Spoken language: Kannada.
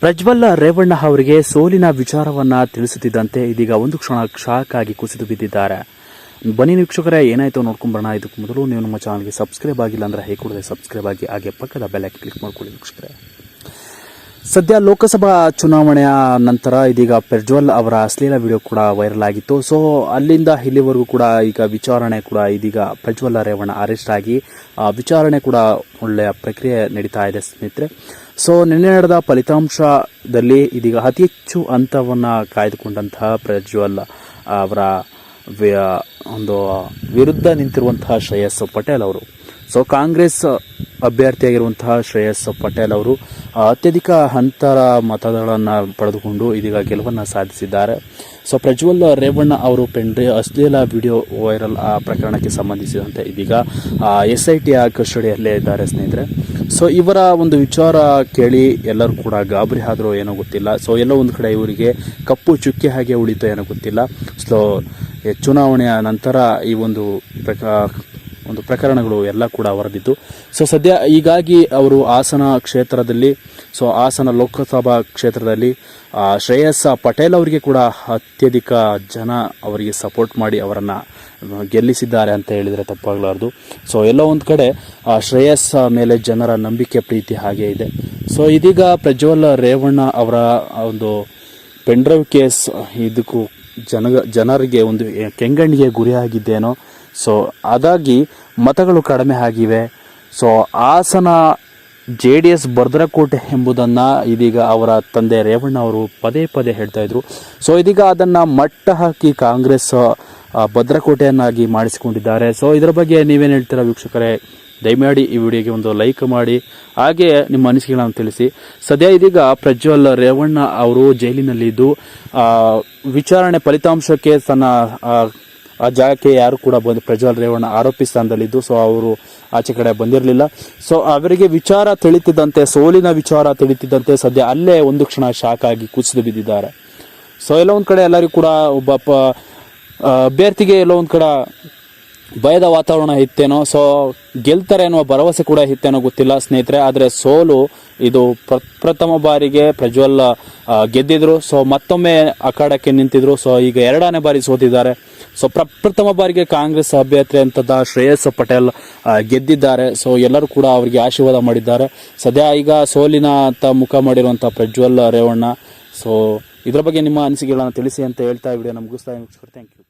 ಪ್ರಜ್ವಲ್ಲ ರೇವಣ್ಣ ಅವರಿಗೆ ಸೋಲಿನ ವಿಚಾರವನ್ನ ತಿಳಿಸುತ್ತಿದ್ದಂತೆ ಇದೀಗ ಒಂದು ಕ್ಷಣ ಶಾಕ್ ಆಗಿ ಕುಸಿದು ಬಿದ್ದಿದ್ದಾರೆ. ಬನ್ನಿ ವೀಕ್ಷಕರೇ, ಏನಾಯ್ತು ನೋಡ್ಕೊಂಬರೋಣ. ಇದಕ್ಕೆ ಮೊದಲು ನೀವು ನಮ್ಮ ಚಾನಲ್ಗೆ ಸಬ್ಸ್ಕ್ರೈಬ್ ಆಗಿಲ್ಲ ಅಂದ್ರೆ ಹೇಗೆ ಕೂಡಲೇ ಸಬ್ಸ್ಕ್ರೈಬ್ ಆಗಿ ಹಾಗೆ ಪಕ್ಕದ ಬೆಲ್ ಕ್ಲಿಕ್ ಮಾಡ್ಕೊಳ್ಳಿ ವೀಕ್ಷಕರೇ. ಸದ್ಯ ಲೋಕಸಭಾ ಚುನಾವಣೆಯ ನಂತರ ಇದೀಗ ಪ್ರಜ್ವಲ್ ಅವರ ಅಶ್ಲೀಲ ವಿಡಿಯೋ ಕೂಡ ವೈರಲ್ ಆಗಿತ್ತು. ಸೊ ಅಲ್ಲಿಂದ ಇಲ್ಲಿವರೆಗೂ ಕೂಡ ಈಗ ವಿಚಾರಣೆ ಕೂಡ ಇದೀಗ ಪ್ರಜ್ವಲ್ ರೇವಣ್ಣ ಅರೆಸ್ಟ್ ಆಗಿ ವಿಚಾರಣೆ ಕೂಡ ಒಳ್ಳೆಯ ಪ್ರಕ್ರಿಯೆ ನಡೀತಾ ಇದೆ ಸ್ನೇಹಿತರೆ. ಸೊ ನಿನ್ನೆ ನಡೆದ ಫಲಿತಾಂಶದಲ್ಲಿ ಇದೀಗ ಅತಿ ಹೆಚ್ಚು ಹಂತವನ್ನು ಕಾಯ್ದುಕೊಂಡಂತಹ ಪ್ರಜ್ವಲ್ ಅವರ ಒಂದು ವಿರುದ್ಧ ನಿಂತಿರುವಂತಹ ಶ್ರೇಯಸ್ ಪಟೇಲ್ ಅವರು. ಸೊ ಕಾಂಗ್ರೆಸ್ ಅಭ್ಯರ್ಥಿಯಾಗಿರುವಂತಹ ಶ್ರೇಯಸ್ ಪಟೇಲ್ ಅವರು ಅತ್ಯಧಿಕ ಅಂತರ ಮತಗಳನ್ನು ಪಡೆದುಕೊಂಡು ಇದೀಗ ಗೆಲುವನ್ನು ಸಾಧಿಸಿದ್ದಾರೆ. ಸೊ ಪ್ರಜ್ವಲ್ ರೇವಣ್ಣ ಅವರು ಪೆಂಡ್ರಿ ಅಶ್ಲೀಲ ವಿಡಿಯೋ ವೈರಲ್ ಆ ಪ್ರಕರಣಕ್ಕೆ ಸಂಬಂಧಿಸಿದಂತೆ ಇದೀಗ ಎಸ್ ಐ ಟಿಯ ಕಸ್ಟಡಿಯಲ್ಲೇ ಇದ್ದಾರೆ ಸ್ನೇಹಿತರೆ. ಸೊ ಇವರ ಒಂದು ವಿಚಾರ ಕೇಳಿ ಎಲ್ಲರೂ ಕೂಡ ಗಾಬರಿ ಆದರೂ ಏನೋ ಗೊತ್ತಿಲ್ಲ. ಸೊ ಎಲ್ಲೋ ಒಂದು ಕಡೆ ಇವರಿಗೆ ಕಪ್ಪು ಚುಕ್ಕೆ ಹಾಗೆ ಉಳಿತೋ ಏನೋ ಗೊತ್ತಿಲ್ಲ. ಸೊ ಚುನಾವಣೆಯ ನಂತರ ಈ ಒಂದು ಒಂದು ಪ್ರಕರಣಗಳು ಎಲ್ಲ ಕೂಡ ವರದಿತ್ತು ಸೊ ಸದ್ಯ ಹೀಗಾಗಿ ಅವರು ಹಾಸನ ಕ್ಷೇತ್ರದಲ್ಲಿ ಸೊ ಹಾಸನ ಲೋಕಸಭಾ ಕ್ಷೇತ್ರದಲ್ಲಿ ಶ್ರೇಯಸ್ ಪಟೇಲ್ ಅವರಿಗೆ ಕೂಡ ಅತ್ಯಧಿಕ ಜನ ಅವರಿಗೆ ಸಪೋರ್ಟ್ ಮಾಡಿ ಅವರನ್ನು ಗೆಲ್ಲಿಸಿದ್ದಾರೆ ಅಂತ ಹೇಳಿದರೆ ತಪ್ಪಾಗಲಾರ್ದು. ಸೊ ಎಲ್ಲೋ ಒಂದು ಕಡೆ ಶ್ರೇಯಸ್ ಮೇಲೆ ಜನರ ನಂಬಿಕೆ ಪ್ರೀತಿ ಹಾಗೆ ಇದೆ. ಸೊ ಇದೀಗ ಪ್ರಜ್ವಲ್ ರೇವಣ್ಣ ಅವರ ಒಂದು ಪೆಂಡ್ರೈವ್ ಕೇಸ್, ಇದಕ್ಕೂ ಜನ ಜನರಿಗೆ ಒಂದು ಕೆಂಗಣ್ಣಿಗೆ ಗುರಿಯಾಗಿದ್ದೇನೋ ಸೊ ಅದಾಗಿ ಮತಗಳು ಕಡಿಮೆ ಆಗಿವೆ. So Hassan J D S ಭದ್ರಕೋಟೆ ಎಂಬುದನ್ನು ಇದೀಗ ಅವರ ತಂದೆ ರೇವಣ್ಣ ಅವರು ಪದೇ ಪದೇ ಹೇಳ್ತಾ ಇದ್ರು. ಸೊ ಇದೀಗ ಅದನ್ನು ಮಟ್ಟ ಹಾಕಿ ಕಾಂಗ್ರೆಸ್ ಭದ್ರಕೋಟೆಯನ್ನಾಗಿ ಮಾಡಿಸಿಕೊಂಡಿದ್ದಾರೆ. ಸೊ ಇದರ ಬಗ್ಗೆ ನೀವೇನು ಹೇಳ್ತೀರಾ ವೀಕ್ಷಕರೇ? ದಯಮಾಡಿ ಈ ವಿಡಿಯೋಗೆ ಒಂದು ಲೈಕ್ ಮಾಡಿ. ಹಾಗೆ ನಿಮ್ಮ ಅನಿಸಿಕೆಗಳನ್ನು ತಿಳಿಸಿ. ಸದ್ಯ ಇದೀಗ ಪ್ರಜ್ವಲ್ ರೇವಣ್ಣ ಅವರು ಜೈಲಿನಲ್ಲಿದ್ದು ವಿಚಾರಣೆ ಫಲಿತಾಂಶಕ್ಕೆ ತನ್ನ ಆ, ಜಾಗಕ್ಕೆ ಯಾರು ಕೂಡ ಬಂದು ಪ್ರಜ್ವಲ್ ರೇವಣ್ಣ ಆರೋಪಿ ಸ್ಥಾನದಲ್ಲಿದ್ದು ಸೊ ಅವರು ಆಚೆ ಕಡೆ ಬಂದಿರಲಿಲ್ಲ. ಸೊ ಅವರಿಗೆ ವಿಚಾರ ತಿಳಿತಿದ್ದಂತೆ ಸೋಲಿನ ವಿಚಾರ ತಿಳಿತಿದ್ದಂತೆ ಸದ್ಯ ಅಲ್ಲೇ ಒಂದು ಕ್ಷಣ ಶಾಕ್ ಆಗಿ ಕುಸಿದು ಬಿದ್ದಿದ್ದಾರೆ. ಸೊ ಎಲ್ಲೋ ಒಂದು ಕಡೆ ಎಲ್ಲರಿಗೂ ಕೂಡ ಒಬ್ಬ ಅಭ್ಯರ್ಥಿಗೆ ಎಲ್ಲೋ ಒಂದು ಕಡೆ ಭಯದ ವಾತಾವರಣ ಇತ್ತೇನೋ ಸೊ ಗೆಲ್ತಾರೆ ಅನ್ನುವ ಭರವಸೆ ಕೂಡ ಇತ್ತೇನೋ ಗೊತ್ತಿಲ್ಲ ಸ್ನೇಹಿತರೆ ಆದರೆ ಸೋಲು ಇದು ಪ್ರ- ಪ್ರಥಮ ಬಾರಿಗೆ ಪ್ರಜ್ವಲ್ ಗೆದ್ದಿದ್ರು. ಸೊ ಮತ್ತೊಮ್ಮೆ ಅಖಾಡಕ್ಕೆ ನಿಂತಿದ್ರು. ಸೊ ಈಗ ಎರಡನೇ ಬಾರಿ ಸೋತಿದ್ದಾರೆ. ಸೊ ಪ್ರಪ್ರಥಮ ಬಾರಿಗೆ ಕಾಂಗ್ರೆಸ್ ಅಭ್ಯರ್ಥಿ ಅಂತದ ಶ್ರೇಯಸ್ ಪಟೇಲ್ ಗೆದ್ದಿದ್ದಾರೆ. ಸೊ ಎಲ್ಲರೂ ಕೂಡ ಅವರಿಗೆ ಆಶೀರ್ವಾದ ಮಾಡಿದ್ದಾರೆ. ಸದ್ಯ ಈಗ ಸೋಲಿನ ಅಂತ ಮುಖ ಮಾಡಿರುವಂಥ ಪ್ರಜ್ವಲ್ ರೇವಣ್ಣ. ಸೊ ಇದರ ಬಗ್ಗೆ ನಿಮ್ಮ ಅನಿಸಿಕೆಗಳನ್ನು ತಿಳಿಸಿ ಅಂತ ಹೇಳ್ತಾ ವಿಡಿಯೋ ನಮ್ಗೆ ಮುಗಿಸ್ತಾ ಥ್ಯಾಂಕ್ ಯು